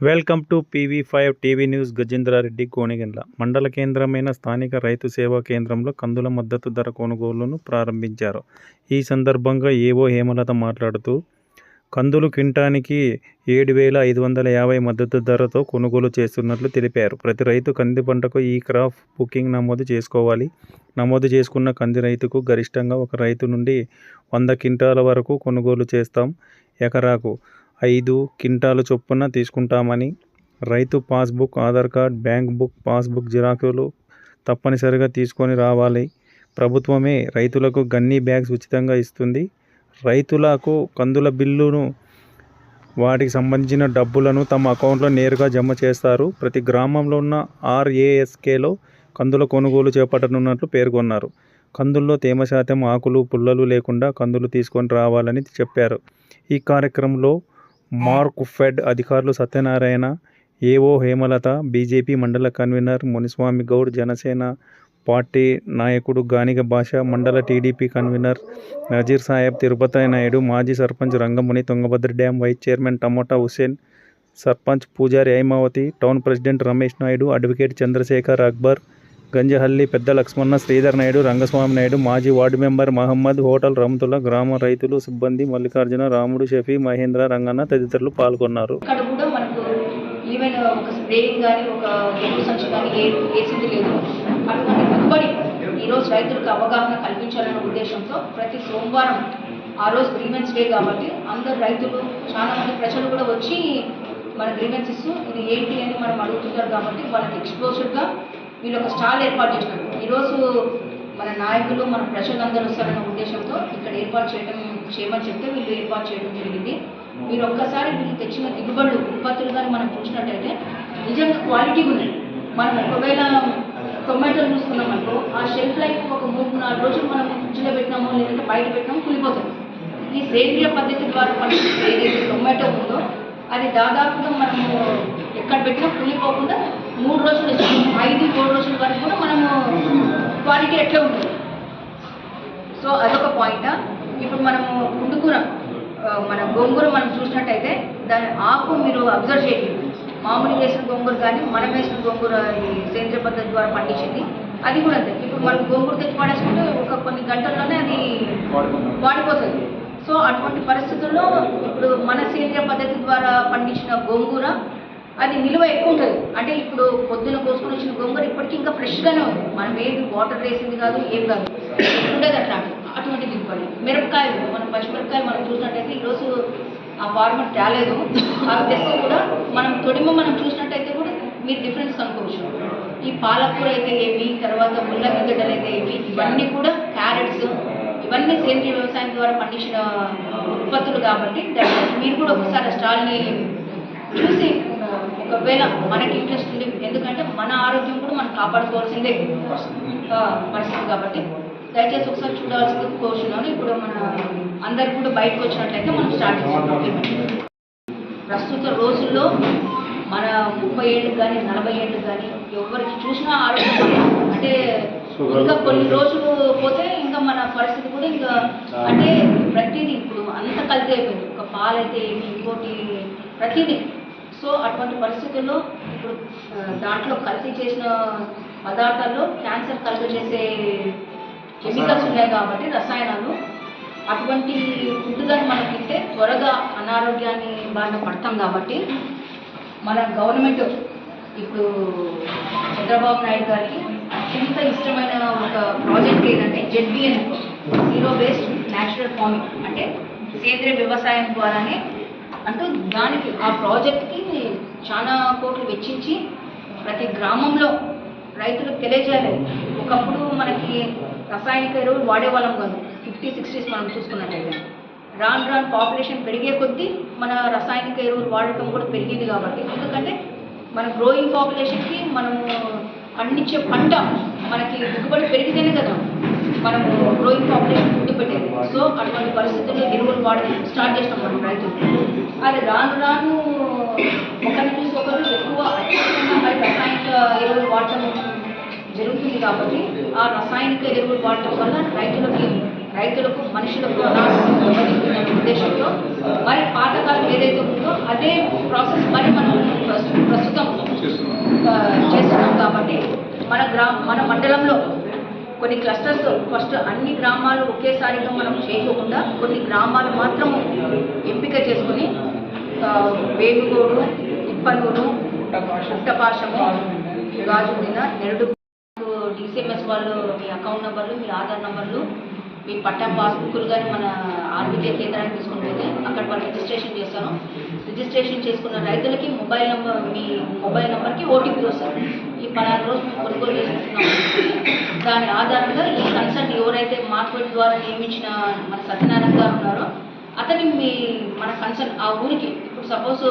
Welcome to PV five TV news Gajendrareddy Konigandla మండల కేంద్రమైన స్థానిక రైతు సేవా కేంద్రంలో కందుల మద్దతు ధర కొనుగోలును ప్రారంభించారు. ఈ సందర్భంగా ఏవో హేమలత మాట్లాడుతూ కందులు క్వింటానికి ఏడు వేల ఐదు వందల యాభై మద్దతు ధరతో కొనుగోలు చేస్తున్నట్లు తెలిపారు. ప్రతి రైతు కంది పంటకు ఈ క్రాప్ బుకింగ్ నమోదు చేసుకోవాలి. నమోదు చేసుకున్న కంది రైతుకు గరిష్టంగా ఒక రైతు నుండి వంద క్వింటాల వరకు కొనుగోలు చేస్తాం ఎకరాకు. ఐదు క్వింటాలు చొప్పున తీసుకుంటామని రైతు passbook Aadhaar card bank book passbook జిరాకులు తప్పనిసరిగా తీసుకొని రావాలి. ప్రభుత్వమే రైతులకు గన్నీ బ్యాగ్స్ ఉచితంగా ఇస్తుంది. రైతులకు కందుల బిల్లును వాటికి సంబంధించిన డబ్బులను తమ అకౌంట్లో నేరుగా జమ చేస్తారు. ప్రతి గ్రామంలో ఉన్న ఆర్ఏఎస్కేలో కందుల కొనుగోలు చేపట్టనున్నట్లు పేర్కొన్నారు. కందుల్లో తేమ శాతం ఆకులు పుల్లలు లేకుండా కందులు తీసుకొని రావాలని చెప్పారు. ఈ కార్యక్రమంలో మార్క్ ఫెడ్ అధికారులు సత్యనారాయణ ఏఓ హేమలత బీజేపీ మండల కన్వీనర్ మునిస్వామి గౌడ్ జనసేన పార్టీ నాయకుడు గానిగ భాష మండల టీడీపీ కన్వీనర్ నజీర్ సాహెబ్ తిరుపతి నాయుడు మాజీ sarpanch Rangamuni Tungabhadra dam vice chairman tomato Husen sarpanch Pujari Haimavathi town president Ramesh Naidu advocate Chandrasekhar Akbar Ganjahalli పెద్ద లక్ష్మణ శ్రీధర్ నాయుడు రంగస్వామి నాయుడు మాజీ ward member Mohammed hotel Rahmatulla గ్రామ రైతులు సిబ్బంది మల్లికార్జున రాముడు షఫీ మహేంద్ర రంగన్న తదితరులు పాల్గొన్నారు. ఈరోజు రైతులకు అవగాహన కల్పించాలనే ఉద్దేశంతో ప్రతి సోమవారం ఆ రోజు గ్రీవెన్స్ డే కాబట్టి అందరు రైతులు చాలా మంది ప్రజలు కూడా వచ్చి మన గ్రీవెన్స్ ఇస్తూ ఇది ఏంటి అని మనం అడుగుతున్నారు కాబట్టి వాళ్ళకి ఎక్స్పోజర్గా వీళ్ళు ఒక స్టాల్ ఏర్పాటు చేసినారు ఈరోజు మన నాయకులు మన ప్రజలందరూ వస్తారన్న ఉద్దేశంతో ఇక్కడ ఏర్పాటు చేయడం చేయమని చెప్తే వీళ్ళు ఏర్పాటు చేయడం జరిగింది. మీరు ఒక్కసారి వీళ్ళు తెచ్చిన దిగుబడులు ఉత్పత్తులు కానీ మనం చూసినట్టయితే నిజంగా క్వాలిటీ ఉన్నాయి. మనం ఒకవేళ టొమాటోలు చూసుకున్నాం అనుకో ఆ షెల్ఫ్ లైఫ్ ఒక మూడు నాలుగు రోజులు మనం ఫ్రిడ్జ్లో పెట్టినామో లేదంటే బయట పెట్టినామో కులిపోతుంది. ఈ సేంద్రియ పద్ధతి ద్వారా పండించే ఏదైతే టొమాటో ఉందో అది దాదాపుగా మనము ఎక్కడ పెట్టినా కులిపోకుండా మూడు రోజులు ఐదు మూడు రోజుల వరకు కూడా మనము క్వాలిటీ ఎట్లా ఉంటుంది. సో అదొక పాయింట్ ఇప్పుడు మనము కుండుకూర ఆ, మన గోంగూర మనం చూసినట్టయితే దాని ఆకు మీరు అబ్జర్వ్ చేయండి. మామూలు వేసిన గోంగూర కానీ మనం వేసిన గోంగూర ఈ సేంద్రియ పద్ధతి ద్వారా పండించింది అది కూడా అంతే. ఇప్పుడు మనం గోంగూర తెచ్చి పడేసుకుంటే ఒక కొన్ని గంటల్లోనే అది వాడిపోతుంది. సో అటువంటి పరిస్థితుల్లో ఇప్పుడు మన సేంద్రియ పద్ధతి ద్వారా పండించిన గోంగూర అది నిలువ ఎక్కువ ఉంటుంది. అంటే ఇప్పుడు పొద్దున కోసుకొని వచ్చిన గోంగూర ఇప్పటికీ ఇంకా ఫ్రెష్గానే ఉంది. మనం ఏది వాటర్ వేసింది కాదు ఏం కాదు. ఉండదు అట్లా. అటువంటి దిగుబడి. మిరపకాయలు మనం పచ్చిమిరపకాయలు మనం చూసినట్టయితే ఈరోజు ఆ ఫార్మర్ తేలేదు. అవి తెస్తే కూడా మనం తొడిమ మనం చూసినట్టయితే కూడా మీరు డిఫరెన్స్ కనుక్కోవచ్చు. ఈ పాలకూర అయితే ఏమి తర్వాత ముల్లగడ్డలు అయితే ఏమి ఇవన్నీ కూడా క్యారెట్స్. ఇవన్నీ సేంద్రియ వ్యవసాయం ద్వారా పండించిన ఉత్పత్తులు కాబట్టి మీరు కూడా ఒకసారి స్టాల్ని చూసి ఒకవేళ మనకి ఇంట్రెస్ట్ ఉంది ఎందుకంటే మన ఆరోగ్యం కూడా మనం కాపాడుకోవాల్సిందే. పరిస్థితి కాబట్టి దయచేసి ఒకసారి చూడాల్సింది కోరుచున్నాను ఇప్పుడు మన అందరికి కూడా బయటకు వచ్చినట్లయితే మనం స్టార్ట్ ప్రస్తుత రోజుల్లో మన ముప్పై ఏళ్ళకి కానీ నలభై ఏళ్ళకి కానీ ఎవరికి చూసినా ఆరోగ్యం. అంటే ఇంకా కొన్ని రోజులు పోతే ఇంకా మన పరిస్థితి కూడా ఇంకా అంటే ప్రతిదీ ఇప్పుడు అంత కల్తీ అయిపోయింది. ఒక పాలైతే ఏమి ఇంకోటి ప్రతిదీ సో అటువంటి పరిస్థితుల్లో ఇప్పుడు దాంట్లో కల్తీ చేసిన పదార్థాల్లో క్యాన్సర్ కలుగ చేసే కెమికల్స్ ఉన్నాయి కాబట్టి రసాయనాలు అటువంటి ఫుడ్ కానీ మనం తింటే త్వరగా అనారోగ్యాన్ని బారిన పడతాం కాబట్టి మన గవర్నమెంట్ ఇప్పుడు చంద్రబాబు నాయుడు గారికి అత్యంత ఇష్టమైన ఒక ప్రాజెక్ట్ ఏంటంటే ZBN zero based natural farming అంటే సేంద్రియ వ్యవసాయం ద్వారానే అంటే దానికి ఆ ప్రాజెక్ట్కి చాలా కోట్లు వెచ్చించి ప్రతి గ్రామంలో రైతులకు తెలియజేయాలి. ఒకప్పుడు మనకి రసాయనిక ఎరువులు వాడేవాళ్ళం కాదు. ఫిఫ్టీ సిక్స్టీస్ మనం చూసుకున్నట్టయితే. రాను రాను పాపులేషన్ పెరిగే కొద్దీ మన రసాయనిక ఎరువులు వాడటం కూడా పెరిగింది కాబట్టి. ఎందుకంటే మన గ్రోయింగ్ పాపులేషన్కి మనము పండించే పంట మనకి దిగుబడి పెరిగితేనే కదా మనము గ్రోయింగ్ పాపులేషన్ సో అటువంటి పరిస్థితుల్లో ఎరువులు వాడడం స్టార్ట్ చేసినాం మనం రైతులు. అది రాను రాను ఒకరిని చూసి ఒకరు ఎక్కువ మరి రసాయనిక ఎరువులు వాడటం జరుగుతుంది కాబట్టి ఆ రసాయనిక ఎరువులు వాడటం వల్ల రైతులకి రైతులకు మనుషులకు ఉద్దేశంతో మరి పాతకాలం ఏదైతే ఉందో అదే ప్రాసెస్ మరి మనం ప్రస్తు- ప్రస్తుతం చేస్తున్నాం కాబట్టి మన గ్రా మన మండలంలో కొన్ని క్లస్టర్స్ ఫస్ట్ అన్ని గ్రామాలు ఒకేసారిగా మనం చేయకుండా కొన్ని గ్రామాలు మాత్రం ఎంపిక చేసుకుని వేగుగోడు ఇప్పలూరు పుట్టపాషము గాజుదిన నెరడు డిసిఎంఎస్ వాళ్ళు మీ అకౌంట్ నెంబర్లు మీ ఆధార్ నెంబర్లు మీ పట్టా పాస్బుక్లు కానీ మన ఆర్బీకే కేంద్రానికి తీసుకుంటే అక్కడ వాళ్ళు రిజిస్ట్రేషన్ చేస్తాను రిజిస్ట్రేషన్ చేసుకున్న రైతులకి మొబైల్ నెంబర్ మీ మొబైల్ నెంబర్కి ఓటీపీ వస్తారు ఈ పలానా రోజు మేము కొనుగోలు చేసుకుంటున్నాం దాని ఆధారంగా ఈ కన్సల్ట్ ఎవరైతే మార్కెట్ ద్వారా నియమించిన మన సత్యనారాయణ గారు ఉన్నారో అతని మీ మన కన్సల్ట్ ఆ ఊరికి ఇప్పుడు సపోజ్